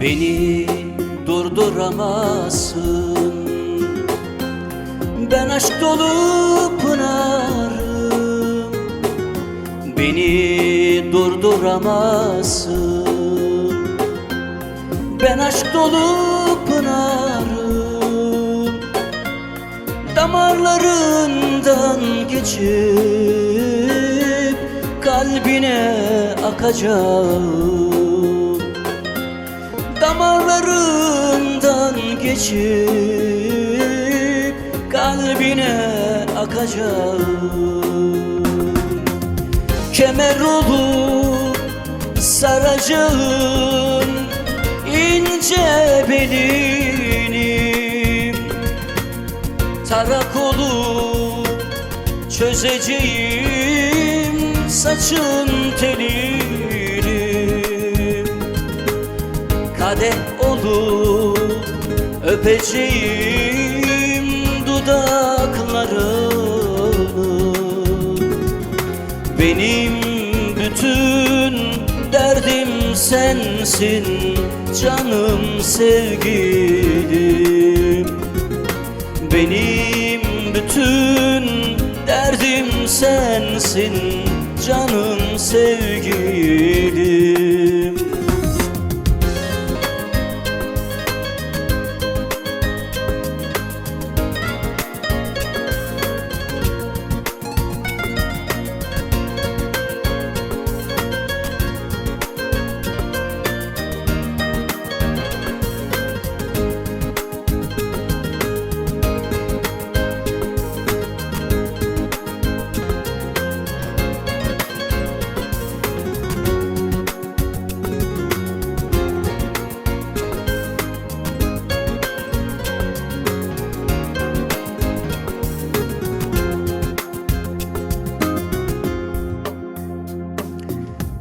Beni durduramazsın. Ben aşk dolu pınarım. Beni durduramazsın. Ben aşk dolu pınarım. Damarlarından geçip Kalbine akacağım Damarlarından geçip kalbine akacağım. Kemer olup saracağım ince belini Tarak olup çözeceğim saçın telini kadeh olup öpeceğim dudaklarını Benim bütün derdim sensin canım sevgilim. Benim bütün derdim sensin canım sevgilim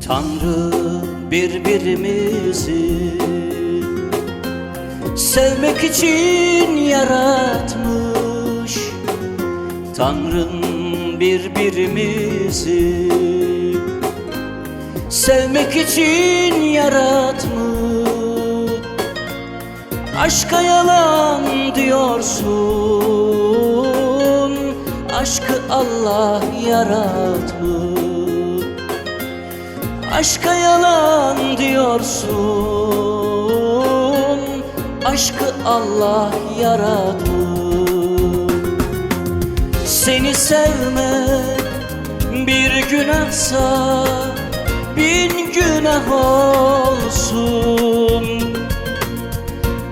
Tanrı birbirimizi sevmek için yaratmış. Tanrım birbirimizi sevmek için yaratmış. Aşka yalan diyorsun Aşkı Allah yaratmış Aşka yalan diyorsun. Aşkı Allah yarattı. Seni sevmek bir günahsa Bin günah olsun.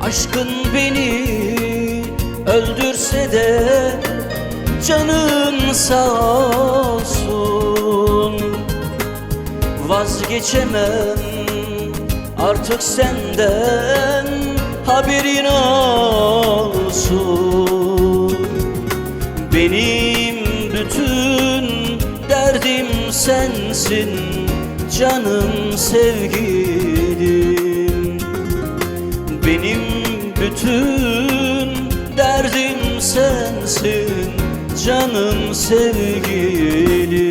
Aşkın beni öldürse de Canın sağ olsun Vazgeçemem artık senden haberin olsun. Benim bütün derdim sensin canım sevgilim. Benim bütün derdim sensin canım sevgilim